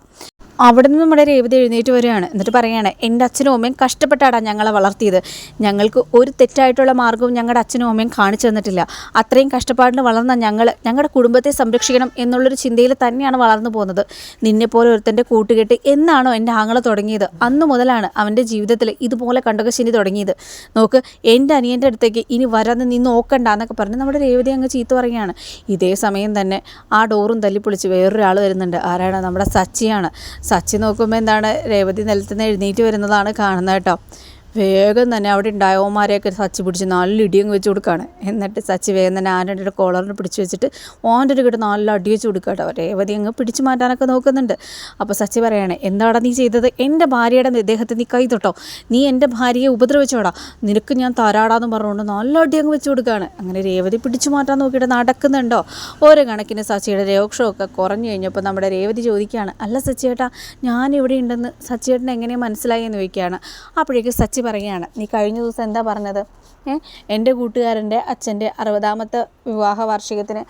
അവിടെ നിന്ന് നമ്മുടെ രേവതി എഴുന്നേറ്റ് വരികയാണ്. എന്നിട്ട് പറയുകയാണ് എന്റെ അച്ഛനും അമ്മയും കഷ്ടപ്പെട്ടാടാ ഞങ്ങളെ വളർത്തിയത്. ഞങ്ങൾക്ക് ഒരു തെറ്റായിട്ടുള്ള മാർഗവും ഞങ്ങളുടെ അച്ഛനും അമ്മയും കാണിച്ചു തന്നിട്ടില്ല. അത്രയും കഷ്ടപ്പാടിന് വളർന്ന ഞങ്ങൾ ഞങ്ങളുടെ കുടുംബത്തെ സംരക്ഷിക്കണം എന്നുള്ളൊരു ചിന്തയിൽ തന്നെയാണ് വളർന്നു പോകുന്നത്. നിന്നെപ്പോലെ ഒരുത്തന്റെ കൂട്ടുകെട്ട് എന്നാണോ എന്റെ ആങ്ങളെ തുടങ്ങിയത്? അന്നു മുതലാണ് അവന്റെ ജീവിതത്തിൽ ഇതുപോലെ കണ്ടകശനി തുടങ്ങിയത്. നോക്ക് എന്റെ അനിയന്റെ അടുത്തേക്ക് ഇനി വരാതെ നീ നോക്കണ്ട എന്നൊക്കെ പറഞ്ഞ് നമ്മുടെ രേവതി അങ്ങ് ചീത്ത പറയുകയാണ്. ഇതേ സമയം തന്നെ ആ ഡോറും തല്ലിപ്പൊളിച്ച് വേറൊരാൾ വരുന്നുണ്ട്. ആരാണ്? നമ്മുടെ സച്ചിയാണ്. സച്ചി നോക്കുമ്പോൾ എന്താണ് രേവതി നിലത്തുനിന്ന് എഴുന്നേറ്റ് വരുന്നതാണ് കാണുന്നത് കേട്ടോ. വേഗം തന്നെ അവിടെ ഉണ്ടായവന്മാരെയൊക്കെ സച്ചി പിടിച്ച് നല്ല ഇടിയങ്ങ് വെച്ച് കൊടുക്കുകയാണ്. എന്നിട്ട് സച്ചി വേഗം തന്നെ ആന്റെ കോളറിന് പിടിച്ച് വെച്ചിട്ട് ഓന്റെ ഒരു കിട്ട് നല്ല അടി വെച്ച് കൊടുക്കുക രേവതി അങ്ങ് പിടിച്ച് മാറ്റാനൊക്കെ നോക്കുന്നുണ്ട്. അപ്പോൾ സച്ചി പറയാണ് എന്താടാ നീ ചെയ്തത്? എന്റെ ഭാര്യയുടെ ദേഹത്ത് നീ കൈ തൊട്ടോ? നീ എന്റെ ഭാര്യയെ ഉപദ്രവിച്ചോടാ? നിനക്ക് ഞാൻ തരാടാന്ന് പറഞ്ഞുകൊണ്ട് നല്ല അടി അങ്ങ് വെച്ച് കൊടുക്കുകയാണ്. അങ്ങനെ രേവതി പിടിച്ചു മാറ്റാൻ നോക്കിയിട്ട് നടക്കുന്നുണ്ടോ? ഓരോ കണക്കിന് സച്ചിയുടെ രോക്ഷമൊക്കെ കുറഞ്ഞു കഴിഞ്ഞപ്പോൾ നമ്മുടെ രേവതി ചോദിക്കുകയാണ് അല്ല സച്ചിയേട്ടാ ഞാൻ ഇവിടെ ഉണ്ടെന്ന് സച്ചിയേട്ടൻ എങ്ങനെ മനസ്സിലായി? എന്ന് ചോദിക്കുകയാണ്. അപ്പോഴേക്കും സച്ചി പറയുകയാണ്. നീ കഴിഞ്ഞ ദിവസം എന്താ പറഞ്ഞത്? എന്റെ കൂട്ടുകാരന്റെ അച്ഛന്റെ അറുപതാമത്തെ വിവാഹ വാർഷികത്തിന്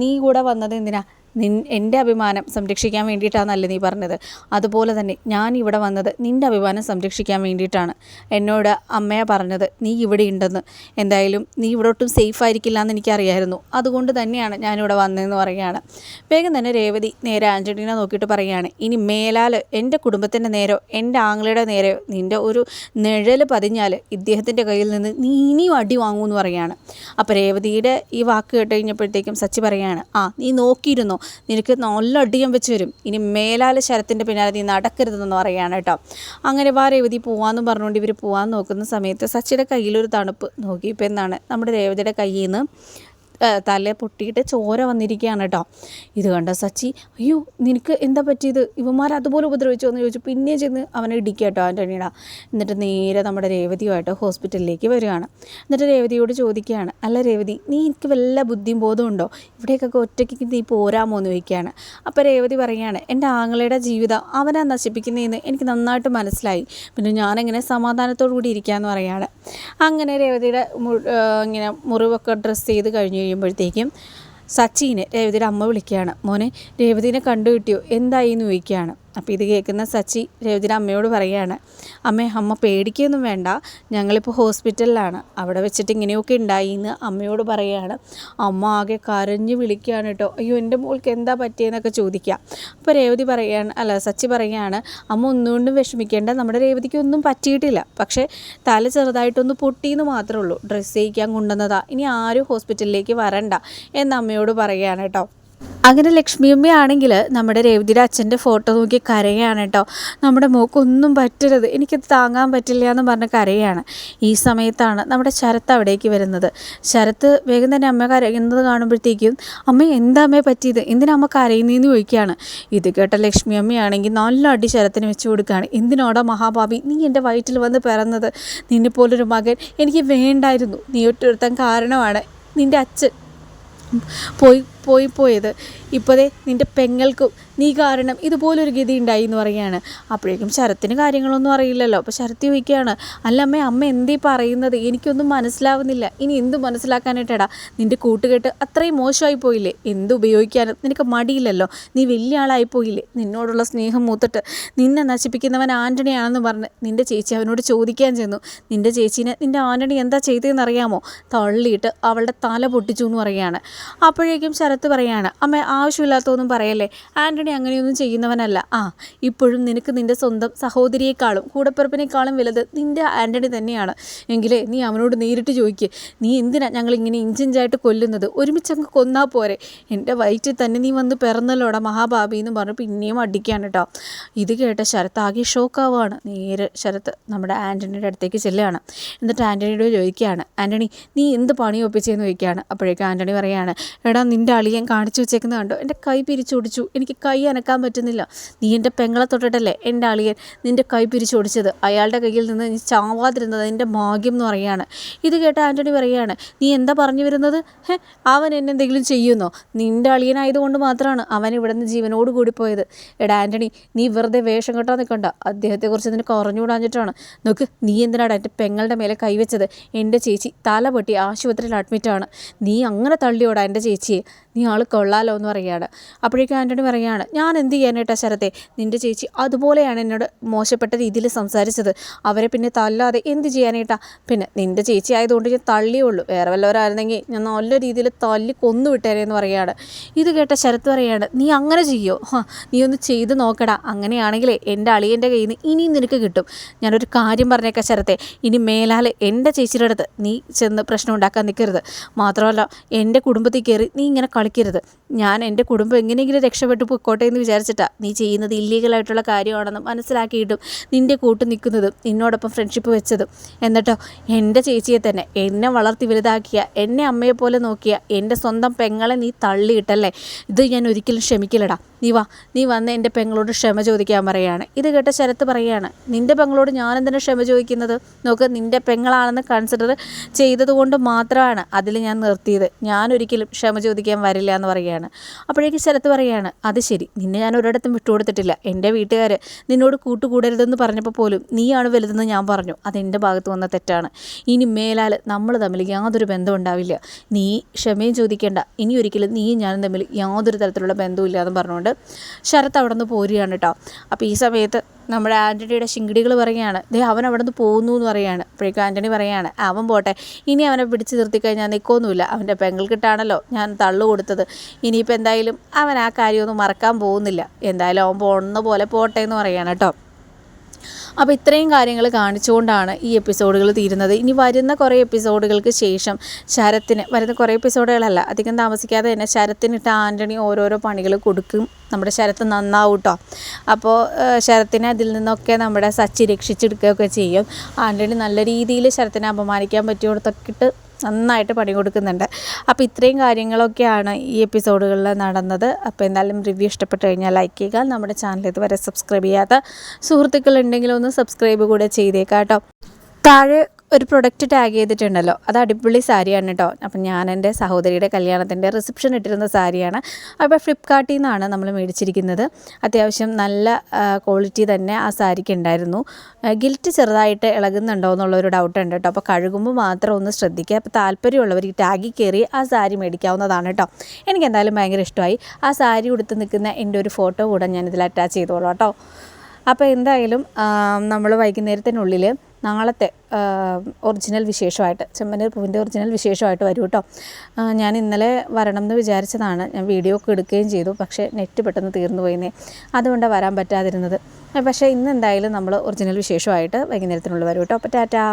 നീ കൂടെ വന്നത് എന്തിനാ? നിൻ എന്റെ അഭിമാനം സംരക്ഷിക്കാൻ വേണ്ടിയിട്ടാണല്ലേ നീ പറഞ്ഞത്? അതുപോലെ തന്നെ ഞാൻ ഇവിടെ വന്നത് നിന്റെ അഭിമാനം സംരക്ഷിക്കാൻ വേണ്ടിയിട്ടാണ്. എന്നോട് അമ്മയെ പറഞ്ഞത് നീ ഇവിടെ ഉണ്ടെന്ന്. എന്തായാലും നീ ഇവിടെ ഒട്ടും സേഫ് ആയിരിക്കില്ല എന്ന് എനിക്കറിയായിരുന്നു. അതുകൊണ്ട് തന്നെയാണ് ഞാനിവിടെ വന്നതെന്ന് പറയുകയാണ്. വേഗം തന്നെ രേവതി നേരെ ആന്റണീനെ നോക്കിയിട്ട് പറയുകയാണ് ഇനി മേലാൽ എന്റെ കുടുംബത്തിന്റെ നേരോ എന്റെ ആങ്ങളയുടെ നേരെയോ നിന്റെ ഒരു നിഴൽ പതിഞ്ഞാൽ ഇദ്ദേഹത്തിന്റെ കയ്യിൽ നിന്ന് നീ ഇനിയും അടി വാങ്ങുമെന്ന് പറയുകയാണ്. അപ്പോൾ രേവതിയുടെ ഈ വാക്ക് കേട്ട് കഴിഞ്ഞപ്പോഴത്തേക്കും സച്ചി പറയുകയാണ് ആ നീ നോക്കിയിരുന്നോ? നിനക്ക് നല്ല അടിയം വെച്ച് വരും. ഇനി മേലാല ശരത്തിന്റെ പിന്നാലെ നീ നടക്കരുതെന്ന് പറയുകയാണ് കേട്ടോ. അങ്ങനെ വാ രേവതി പോവാമെന്ന് പറഞ്ഞുകൊണ്ട് ഇവർ പോകാൻ നോക്കുന്ന സമയത്ത് സച്ചിയുടെ കയ്യിലൊരു തണുപ്പ് നോക്കിയപ്പോൾ എന്നാണ് നമ്മുടെ രേവതിയുടെ കയ്യിൽ നിന്ന് തല പൊട്ടിയിട്ട് ചോര വന്നിരിക്കുകയാണ് കേട്ടോ. ഇത് കണ്ട സച്ചി അയ്യോ നിനക്ക് എന്താ പറ്റിയത്? ഇവന്മാർ അതുപോലെ ഉപദ്രവിച്ചോ എന്ന് ചോദിച്ചു. പിന്നെ ചെന്ന് അവനെ ഇടിക്കുക കേട്ടോ ആന്റണിയുടെ എന്നിട്ട് നേരെ നമ്മുടെ രേവതിയുമായിട്ട് ഹോസ്പിറ്റലിലേക്ക് വരികയാണ്. എന്നിട്ട് രേവതിയോട് ചോദിക്കുകയാണ് അല്ല രേവതി നീ എനിക്ക് വല്ല ബുദ്ധിയും ബോധമുണ്ടോ ഇവിടേക്കൊക്കെ ഒറ്റയ്ക്ക് നീ പോരാമോ എന്ന് ചോദിക്കുകയാണ്. അപ്പോൾ രേവതി പറയുകയാണ് എന്റെ ആങ്ങളയുടെ ജീവിതം അവനെ നശിപ്പിക്കുന്നതെന്ന് എനിക്ക് നന്നായിട്ട് മനസ്സിലായി. പിന്നെ ഞാനെങ്ങനെ സമാധാനത്തോടു കൂടി ഇരിക്കാമെന്ന് പറയുകയാണ്. അങ്ങനെ രേവതിയുടെ ഇങ്ങനെ മുറിവൊക്കെ ഡ്രസ്സ് ചെയ്ത് കഴിഞ്ഞ് കഴിയുമ്പോഴത്തേക്കും സച്ചിനെ രേവതിയുടെ അമ്മ വിളിക്കുകയാണ്. മോനെ രേവതിനെ കണ്ടു കിട്ടിയോ എന്തായി എന്ന് ചോദിക്കുകയാണ്. അപ്പോൾ ഇത് കേൾക്കുന്ന സച്ചി രേവതിയുടെ അമ്മയോട് പറയുകയാണ് അമ്മേ അമ്മ പേടിക്കൊന്നും വേണ്ട. ഞങ്ങളിപ്പോൾ ഹോസ്പിറ്റലിലാണ്. അവിടെ വെച്ചിട്ട് ഇങ്ങനെയൊക്കെ ഉണ്ടായി എന്ന് അമ്മയോട് പറയുകയാണ്. അമ്മ ആകെ കരഞ്ഞ് വിളിക്കുകയാണ് കേട്ടോ. അയ്യോ എന്റെ മോൾക്ക് എന്താ പറ്റിയെന്നൊക്കെ ചോദിക്കുക അപ്പോൾ രേവതി പറയുകയാണ് അല്ല സച്ചി പറയുകയാണ് അമ്മ ഒന്നുകൊണ്ടും വിഷമിക്കേണ്ട. നമ്മുടെ രേവതിക്ക് ഒന്നും പറ്റിയിട്ടില്ല. പക്ഷേ തല ചെറുതായിട്ടൊന്ന് പൊട്ടിയെന്ന് മാത്രമേ ഉള്ളൂ. ഡ്രസ്സ് ചെയ്യിക്കാൻ കൊണ്ടുവന്നതാ. ഇനി ആരും ഹോസ്പിറ്റലിലേക്ക് വരണ്ട. എന്ന് അമ്മയോട് പറയുകയാണ് കേട്ടോ. അങ്ങനെ ലക്ഷ്മിയമ്മയാണെങ്കിൽ നമ്മുടെ രേവതിയുടെ അച്ഛന്റെ ഫോട്ടോ നോക്കി കരയാണ് കേട്ടോ. നമ്മുടെ മോക്കൊന്നും പറ്റരുത്. എനിക്കത് താങ്ങാൻ പറ്റില്ല എന്ന് പറഞ്ഞ് കരയാണ്. ഈ സമയത്താണ് നമ്മുടെ ശരത്ത് അവിടേക്ക് വരുന്നത്. ശരത്ത് വേഗം തന്നെ അമ്മ കരയുന്നത് കാണുമ്പോഴത്തേക്കും അമ്മ എന്താ അമ്മയെ പറ്റിയത്? എന്തിനാ അമ്മ കരയുന്നതെന്ന് ചോദിക്കുകയാണ്. ഇത് കേട്ട ലക്ഷ്മി അമ്മയാണെങ്കിൽ നല്ല അടി ശരത്തിന് വെച്ച് കൊടുക്കുകയാണ്. എന്തിനോടാ മഹാഭാവി? നീ എന്റെ വയറ്റിൽ വന്ന് പിറന്നത്. നിന്നെ പോലൊരു മകൻ എനിക്ക് വേണ്ടായിരുന്നു. നീ ഒറ്റൊരുത്തൻ കാരണമാണ്. നിന്റെ അച്ഛൻ പോയി പോയി പോയത്. ഇപ്പോഴേ നിന്റെ പെങ്ങൾക്കും നീ കാരണം ഇതുപോലൊരു ഗതി ഉണ്ടായി എന്ന് പറയുകയാണ് അപ്പോഴേക്കും ശരത്തിന് കാര്യങ്ങളൊന്നും അറിയില്ലല്ലോ. അപ്പോൾ ശരത്ത് ചോദിക്കുകയാണ് അല്ല അമ്മ അമ്മ എന്തീ പറയുന്നത്? എനിക്കൊന്നും മനസ്സിലാവുന്നില്ല. ഇനി എന്ത് മനസ്സിലാക്കാനായിട്ടടാ? നിന്റെ കൂട്ടുകെട്ട് അത്രയും മോശമായി പോയില്ലേ? എന്ത് ഉപയോഗിക്കാനും നിനക്ക് മടിയില്ലല്ലോ. നീ വലിയ ആളായി പോയില്ലേ? നിന്നോടുള്ള സ്നേഹം മൂത്തിട്ട് നിന്നെ നശിപ്പിക്കുന്നവൻ ആന്റണിയാണെന്ന് പറഞ്ഞ് നിന്റെ ചേച്ചി അവനോട് ചോദിക്കാൻ ചെന്നു. നിന്റെ ചേച്ചീനെ നിന്റെ ആന്റണി എന്താ ചെയ്തതെന്ന് അറിയാമോ തള്ളിയിട്ട് അവളുടെ തല പൊട്ടിച്ചു എന്ന് പറയുകയാണ് അപ്പോഴേക്കും ശരത്ത് പറയാണ് അമ്മ ആവശ്യമില്ലാത്തൊന്നും പറയല്ലേ? ആന്റണി അങ്ങനെയൊന്നും ചെയ്യുന്നവനല്ല. ആ ഇപ്പോഴും നിനക്ക് നിന്റെ സ്വന്തം സഹോദരിയേക്കാളും കൂടപ്പിറപ്പിനേക്കാളും വലുത് നിന്റെ ആന്റണി തന്നെയാണ്. എങ്കിലേ നീ അവനോട് നേരിട്ട് ചോദിക്കുക നീ എന്തിനാ ഞങ്ങൾ ഇങ്ങനെ ഇഞ്ചിഞ്ചായിട്ട് കൊല്ലുന്നത്? ഒരുമിച്ച് അങ്ങ് കൊന്നാൽ പോരെ. എന്റെ വയറ്റിൽ തന്നെ നീ വന്ന് പിറന്നല്ലോടാ മഹാഭാബി എന്ന് പറഞ്ഞ് പിന്നെയും അടിക്കുകയാണ് കേട്ടോ ഇത് കേട്ട ശരത്ത് ആകെ ഷോക്കാവുകയാണ് നേരെ ശരത്ത് നമ്മുടെ ആന്റണിയുടെ അടുത്തേക്ക് ചെല്ലുകയാണ്. എന്നിട്ട് ആന്റണിയോട് ചോദിക്കുകയാണ് ആന്റണി നീ എന്ത് പണി ഒപ്പിച്ചെന്ന് ചോദിക്കുകയാണ്? അപ്പോഴേക്കും ആന്റണി പറയുകയാണ് എടാ നിന്റെ അളിയൻ കാണിച്ചു വെച്ചേക്കുന്നത് കണ്ടോ? എന്റെ കൈ പിരിച്ചൊടിച്ചു. എനിക്ക് കൈ അനക്കാൻ പറ്റുന്നില്ല. നീ എന്റെ പെങ്ങളെ തൊട്ടിട്ടല്ലേ എന്റെ അളിയൻ നിന്റെ കൈ പിരിച്ചൊടിച്ചത്? അയാളുടെ കയ്യിൽ നിന്ന് നീ ചാവാതിരുന്നത് എന്റെ ഭാഗ്യം എന്ന് പറയുകയാണ്. ഇത് കേട്ട ആന്റണി പറയുകയാണ് നീ എന്താ പറഞ്ഞു വരുന്നത്? അവൻ എന്നെ എന്തെങ്കിലും ചെയ്യുന്നോ? നിന്റെ അളിയനായതുകൊണ്ട് മാത്രമാണ് അവൻ ഇവിടെ നിന്ന് ജീവനോട് കൂടി പോയത്. എടാ ആന്റണി നീ വെറുതെ വേഷം കെട്ടാൻ നിൽക്കണ്ട. അദ്ദേഹത്തെക്കുറിച്ച് നിനക്ക് കുറഞ്ഞുകൂടാഞ്ഞിട്ടാണ് നോക്ക് നീ എന്തിനാണ് എന്റെ പെങ്ങളുടെ മേലെ കൈവച്ചത് എന്റെ ചേച്ചി തല പൊട്ടി ആശുപത്രിയിൽ അഡ്മിറ്റാണ് നീ അങ്ങനെ തള്ളിയോടാ എന്റെ ചേച്ചിയെ? നീ ആൾ കൊള്ളാലോ എന്ന് പറയുകയാണ്. അപ്പോഴേക്കും ആന്റണി പറയുകയാണ് ഞാൻ എന്ത് ചെയ്യാനായിട്ടാ ശരത്തെ? നിന്റെ ചേച്ചി അതുപോലെയാണ് എന്നോട് മോശപ്പെട്ട രീതിയിൽ സംസാരിച്ചത്. അവരെ പിന്നെ തല്ലാതെ എന്ത് ചെയ്യാനായിട്ടാ പിന്നെ നിന്റെ ചേച്ചി ആയതുകൊണ്ട് ഞാൻ തള്ളിയുള്ളൂ വേറെ വല്ലവരായിരുന്നെങ്കിൽ ഞാൻ നല്ല രീതിയിൽ തല്ലി കൊന്നു വിട്ടേനെ എന്ന് പറയുകയാണ്. ഇത് കേട്ട ശരത്ത് പറയുകയാണ് നീ അങ്ങനെ ചെയ്യോ? നീ ഒന്ന് ചെയ്ത് നോക്കടാ. അങ്ങനെയാണെങ്കിലേ എന്റെ അളിയന്റെ കയ്യിൽ നിന്ന് ഇനിയും നിനക്ക് കിട്ടും. ഞാനൊരു കാര്യം പറഞ്ഞേക്കാം ശരത്തെ. ഇനി മേലാലെ എന്റെ ചേച്ചിയുടെ അടുത്ത് നീ ചെന്ന് പ്രശ്നം ഉണ്ടാക്കാൻ നിൽക്കരുത് മാത്രമല്ല എന്റെ കുടുംബത്തിൽ കയറി നീ ഇങ്ങനെ കളിക്കരുത് ഞാൻ എന്റെ കുടുംബം എങ്ങനെയെങ്കിലും രക്ഷപ്പെട്ടു പൊക്കോട്ടെ എന്ന് വിചാരിച്ചിട്ടാണ് നീ ചെയ്യുന്നത് ഇല്ലീഗലായിട്ടുള്ള കാര്യമാണെന്ന് മനസ്സിലാക്കിയിട്ടും നിന്റെ കൂട്ട് നിൽക്കുന്നതും നിന്നോടൊപ്പം ഫ്രണ്ട്ഷിപ്പ് വെച്ചതും. എന്നിട്ടോ എന്റെ ചേച്ചിയെ തന്നെ എന്നെ വളർത്തി വലുതാക്കിയ എന്നെ അമ്മയെ പോലെ നോക്കിയ എന്റെ സ്വന്തം പെങ്ങളെ നീ തള്ളിയിട്ടല്ലേ? ഇത് ഞാൻ ഒരിക്കലും ക്ഷമിക്കില്ലടാ. നീ വാ നീ വന്ന് എന്റെ പെങ്ങളോട് ക്ഷമ ചോദിക്കാൻ പറയുകയാണ് ഇത് കേട്ട ശരത്ത് പറയുകയാണ് നിന്റെ പെങ്ങളോട് ഞാൻ എന്തിനാണ് ക്ഷമ ചോദിക്കുന്നത്? നോക്ക് നിന്റെ പെങ്ങളാണെന്ന് കൺസിഡർ ചെയ്തതുകൊണ്ട് മാത്രമാണ് അതിൽ ഞാൻ നിർത്തിയത്. ഞാനൊരിക്കലും ക്ഷമ ചോദിക്കാൻ വരില്ല എന്ന് പറയുകയാണ്. അപ്പോഴേക്ക് ശരത്ത് പറയുകയാണ് അത് ശരി നിന്നെ ഞാൻ ഒരിടത്തും വിട്ടുകൊടുത്തിട്ടില്ല എന്റെ വീട്ടുകാർ നിന്നോട് കൂട്ടുകൂടരുതെന്ന് പറഞ്ഞപ്പോൾ പോലും നീയാണ് വലുതെന്ന് ഞാൻ പറഞ്ഞു. അതെന്റെ ഭാഗത്ത് വന്ന തെറ്റാണ്. ഇനി മേലാൽ നമ്മൾ തമ്മിൽ യാതൊരു ബന്ധം ഉണ്ടാവില്ല. നീ ക്ഷമയും ചോദിക്കേണ്ട. ഇനി ഒരിക്കലും നീയും ഞാനും തമ്മിൽ യാതൊരു തരത്തിലുള്ള ബന്ധവും ഇല്ലാതെ പറഞ്ഞുകൊണ്ട് ശരത്ത് അവിടെ നിന്ന് പോരുകയാണ് കേട്ടോ. അപ്പോൾ ഈ സമയത്ത് നമ്മുടെ ആന്റണിയുടെ ശിങ്കിടികൾ പറയുകയാണ് ദേ അവൻ അവിടെ നിന്ന് പോകുന്നു എന്ന് പറയുകയാണ്. അപ്പോഴേക്കും ആന്റണി പറയുകയാണ് അവൻ പോട്ടെ ഇനി അവനെ പിടിച്ച് നിർത്തിക്കഴിഞ്ഞാൽ നിൽക്കൊന്നുമില്ല അവന്റെ പെങ്ങൾക്കിട്ടാണല്ലോ ഞാൻ തള്ളു കൊടുത്തത്. ഇനിയിപ്പോൾ എന്തായാലും അവൻ ആ കാര്യമൊന്നും മറക്കാൻ പോകുന്നില്ല. എന്തായാലും അവൻ പോകുന്ന പോലെ പോട്ടെ എന്ന് പറയാണ് കേട്ടോ. അപ്പോൾ ഇത്രയും കാര്യങ്ങൾ കാണിച്ചുകൊണ്ടാണ് ഈ എപ്പിസോഡുകൾ തീരുന്നത്. ഇനി വരുന്ന കുറേ എപ്പിസോഡുകൾക്ക് ശേഷം ശരത്തിന് വരുന്ന കുറേ എപ്പിസോഡുകളല്ല അധികം താമസിക്കാതെ തന്നെ ശരത്തിനിട്ട് ആന്റണി ഓരോരോ പണികൾ കൊടുക്കും. നമ്മുടെ ശരത്ത് നന്നാവും കേട്ടോ. അപ്പോൾ ശരത്തിനെ അതിൽ നിന്നൊക്കെ നമ്മുടെ സച്ചി രക്ഷിച്ചെടുക്കുകയൊക്കെ ചെയ്യും. ആന്റണി നല്ല രീതിയിൽ ശരത്തിനെ അപമാനിക്കാൻ പറ്റിയോടത്തൊക്കെ ഇട്ട് നന്നായിട്ട് പണി കൊടുക്കുന്നുണ്ട്. അപ്പോൾ ഇത്രയും കാര്യങ്ങളൊക്കെയാണ് ഈ എപ്പിസോഡുകളിൽ നടന്നത്. അപ്പോൾ എന്തായാലും റിവ്യൂ ഇഷ്ടപ്പെട്ട് കഴിഞ്ഞാൽ ലൈക്ക് ചെയ്യുക. നമ്മുടെ ചാനൽ ഇതുവരെ സബ്സ്ക്രൈബ് ചെയ്യാത്ത സുഹൃത്തുക്കളുണ്ടെങ്കിൽ ഒന്ന് സബ്സ്ക്രൈബ് കൂടെ ചെയ്തേക്കാം കേട്ടോ താഴെ ഒരു പ്രൊഡക്റ്റ് ടാഗ് ചെയ്തിട്ടുണ്ടല്ലോ. അത് അടിപൊളി സാരിയാണ് കേട്ടോ അപ്പം ഞാൻ എന്റെ സഹോദരിയുടെ കല്യാണത്തിന്റെ റിസപ്ഷൻ ഇട്ടിരുന്ന സാരിയാണ്. അപ്പോൾ ഫ്ലിപ്കാർട്ടിൽ നിന്നാണ് നമ്മൾ മേടിച്ചിരിക്കുന്നത്. അത്യാവശ്യം നല്ല ക്വാളിറ്റി തന്നെ ആ സാരിക്ക് ഉണ്ടായിരുന്നു ഗിൽറ്റ് ചെറുതായിട്ട് ഇളകുന്നുണ്ടോ എന്നുള്ളൊരു ഡൗട്ട് ഉണ്ട് കേട്ടോ അപ്പോൾ കഴുകുമ്പോൾ മാത്രം ഒന്ന് ശ്രദ്ധിക്കുക. അപ്പോൾ താല്പര്യമുള്ളവർ ഈ ടാഗിൽ കയറി ആ സാരി മേടിക്കാവുന്നതാണ് കേട്ടോ എനിക്ക് എന്തായാലും ഭയങ്കര ഇഷ്ടമായി. ആ സാരി ഉടുത്ത് നിൽക്കുന്ന എന്റെ ഒരു ഫോട്ടോ കൂടെ ഞാനിതിൽ അറ്റാച്ച് ചെയ്തോളാം കേട്ടോ അപ്പോൾ എന്തായാലും നമ്മൾ വൈകുന്നേരത്തിനുള്ളിൽ നാളത്തെ ഒറിജിനൽ വിശേഷമായിട്ട് ചെമ്മനീർ പൂവിന്റെ ഒറിജിനൽ വിശേഷമായിട്ട് വരും കേട്ടോ ഞാൻ ഇന്നലെ വരണം എന്ന് വിചാരിച്ചതാണ്. ഞാൻ വീഡിയോ ഒക്കെ എടുക്കുകയും ചെയ്തു. പക്ഷേ നെറ്റ് പെട്ടെന്ന് തീർന്നു പോയിന്നേ. അതുകൊണ്ടാണ് വരാൻ പറ്റാതിരുന്നത്. പക്ഷേ ഇന്ന് എന്തായാലും നമ്മൾ ഒറിജിനൽ വിശേഷമായിട്ട് വൈകുന്നേരത്തിനുള്ളിൽ വരും കേട്ടോ അപ്പോൾ ടാറ്റാ.